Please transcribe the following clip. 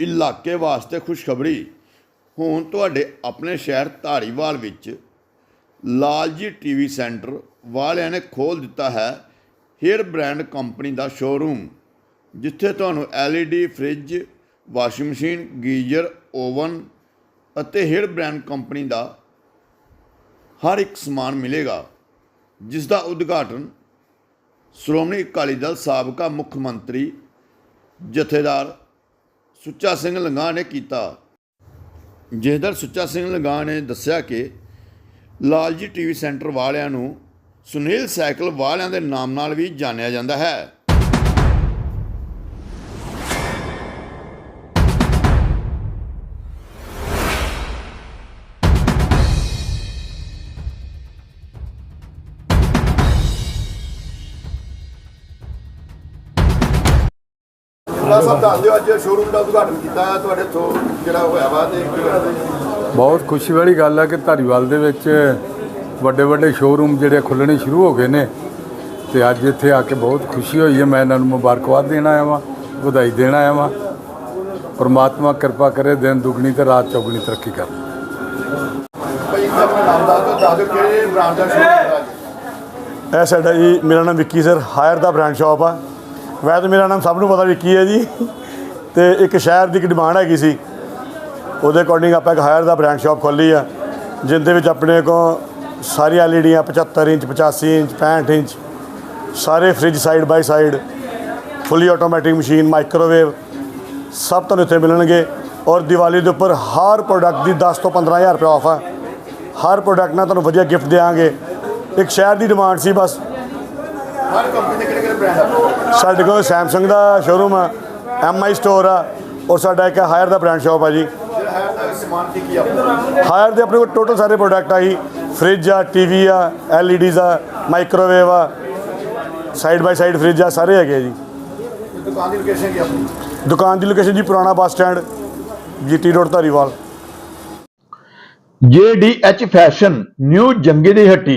ਇਲਾਕੇ ਵਾਸਤੇ ਖੁਸ਼ਖਬਰੀ। ਹੁਣ ਤੁਹਾਡੇ ਆਪਣੇ ਸ਼ਹਿਰ ਧਾਰੀਵਾਲ ਵਿੱਚ ਲਾਲਜੀ ਟੀਵੀ ਸੈਂਟਰ ਵਾਲਿਆਂ ਨੇ ਖੋਲ੍ਹ ਦਿੱਤਾ ਹੈ ਹੇਅਰ ਬ੍ਰਾਂਡ ਕੰਪਨੀ ਦਾ ਸ਼ੋਰੂਮ, ਜਿੱਥੇ ਤੁਹਾਨੂੰ LED fridge, washing machine, geyser, oven ਅਤੇ ਹੇਅਰ ਬ੍ਰਾਂਡ ਕੰਪਨੀ ਦਾ ਹਰ ਇੱਕ ਸਮਾਨ ਮਿਲੇਗਾ, ਜਿਸ ਦਾ ਉਦਘਾਟਨ ਸ਼੍ਰੋਮਣੀ ਅਕਾਲੀ ਦਲ ਸਾਬਕਾ ਮੁੱਖ ਮੰਤਰੀ ਜਥੇਦਾਰ ਸੁੱਚਾ ਸਿੰਘ ਲੰਗਾ ਨੇ ਕੀਤਾ। ਜਥੇਦਾਰ ਸੁੱਚਾ ਸਿੰਘ ਲੰਗਾ ਨੇ ਦੱਸਿਆ ਕਿ ਲਾਲਜੀ ਟੀਵੀ ਸੈਂਟਰ ਵਾਲਿਆਂ ਨੂੰ ਸੁਨੀਲ ਸਾਈਕਲ ਵਾਲਿਆਂ ਦੇ ਨਾਮ ਨਾਲ ਵੀ ਜਾਣਿਆ ਜਾਂਦਾ ਹੈ। ਜਿਹੜਾ ਸਭ ਦੱਸ ਦਿਓ ਅੱਜ ਸ਼ੋਰੂਮ ਦਾ ਉਦਘਾਟਨ ਕੀਤਾ ਹੈ ਤੁਹਾਡੇ ਤੋਂ ਜਿਹੜਾ ਹੋਇਆ ਵਾ ਤੇ ਬਹੁਤ ਖੁਸ਼ੀ ਵਾਲੀ ਗੱਲ ਹੈ ਕਿ ਧਾਰੀਵਾਲ ਦੇ ਵਿੱਚ ਵੱਡੇ ਵੱਡੇ ਸ਼ੋਰੂਮ ਜਿਹੜੇ ਖੁੱਲਣੇ ਸ਼ੁਰੂ ਹੋ ਗਏ ਨੇ ਤੇ ਅੱਜ ਇੱਥੇ ਆ ਕੇ ਬਹੁਤ ਖੁਸ਼ੀ ਹੋਈ ਹੈ ਮੈਂ ਇਹਨਾਂ ਨੂੰ ਮੁਬਾਰਕਬਾਦ ਦੇਣ ਆਇਆ ਵਾਂ ਵਧਾਈ ਦੇਣ ਆਇਆ ਵਾਂ। ਪਰਮਾਤਮਾ ਕਿਰਪਾ ਕਰੇ ਦਿਨ ਦੁਗਣੀ ਤੇ ਰਾਤ ਚੌਗਣੀ ਤਰੱਕੀ ਕਰ ਭਾਈ ਇੱਕ ਆਪਣਾ ਨਾਮ ਦੱਸ ਦਿਓ ਦੱਸ ਦਿਓ ਕਿਹੜੇ ਬ੍ਰਾਂਡ ਦਾ ਸ਼ੋਰੂਮ ਹੈ ਅੱਜ? ਇਹ ਸਾਡਾ ਜੀ ਮੇਰਾ ਨਾਮ ਵਿੱਕੀ ਸਰ ਹਾਇਰ ਦਾ ਬ੍ਰਾਂਡ ਸ਼ਾਪ ਆ। ਵੈਸੇ ਤਾਂ ਮੇਰਾ ਨਾਮ ਸਭ ਨੂੰ ਪਤਾ ਵਿੱਕੀ ਹੈ ਜੀ। ਤੇ ਇੱਕ ਸ਼ਹਿਰ ਦੀ ਇੱਕ ਡਿਮਾਂਡ ਹੈਗੀ ਸੀ। ਉਹਦੇ ਅਕੋਰਡਿੰਗ ਆਪਾਂ ਇੱਕ ਹਾਇਰ ਦਾ ਬ੍ਰਾਂਡ ਸ਼ਾਪ ਖੋਲੀ ਆ। ਜਿੰਦੇ ਵਿੱਚ ਆਪਣੇ ਕੋ ਸਾਰੀਆਂ ਐਲਈਡੀਆਂ 75 ਇੰਚ 85 ਇੰਚ 65 ਇੰਚ। ਸਾਰੇ fridge side by side fully automatic machine microwave ਸਭ ਤੁਹਾਨੂੰ ਇੱਥੇ ਮਿਲਣਗੇ। ਔਰ ਦੀਵਾਲੀ ਦੇ ਉੱਪਰ ਹਰ ਪ੍ਰੋਡਕਟ ਦੀ 10 ਤੋਂ 15000 ਰੁਪਏ ਆਫ ਆ। ਹਰ ਪ੍ਰੋਡਕਟ ਨਾਲ ਤੁਹਾਨੂੰ ਵਧੀਆ ਗਿਫਟ ਦੇਵਾਂਗੇ ਇੱਕ ਸ਼ਹਿਰ ਦੀ ਡਿਮਾਂਡ ਸੀ ਬਸ। ਹਰ ਕੰਪਨੀ ਦੇ ਕਿਹੜੇ ਕਿਹੜੇ ਬ੍ਰਾਂਡ ਆ ਸਾਡੇ ਕੋਲ ਸੈਮਸੰਗ ਦਾ ਸ਼ੋਰੂਮ ਆ ਐਮਆਈ ਸਟੋਰ ਆ, ਔਰ ਸਾਡਾ ਇੱਕ ਹਾਇਰ ਦਾ ਬ੍ਰਾਂਡ ਸ਼ਾਪ ਆ ਜੀ। ਹਾਇਰ ਦੇ ਆਪਣੇ ਕੋਲ ਟੋਟਲ ਸਾਰੇ ਪ੍ਰੋਡਕਟ ਆ ਜੀ ਫ੍ਰਿਜ ਆ ਟੀਵੀ ਆ ਐਲਈਡੀਜ਼ ਆ ਮਾਈਕ੍ਰੋਵੇਵ ਆ ਸਾਈਡ ਬਾਈ ਸਾਈਡ ਫ੍ਰਿਜ ਆ, ਸਾਰੇ ਹੈਗੇ ਆ ਜੀ। ਦੁਕਾਨ ਦੀ ਲੋਕੇਸ਼ਨ ਕੀ ਆਪਣੀ ਦੁਕਾਨ ਦੀ ਲੋਕੇਸ਼ਨ ਜੀ ਪੁਰਾਣਾ bus stand, GT road Dhariwal. JDH fashion new Jangi ਦੀ ਹੱਟੀ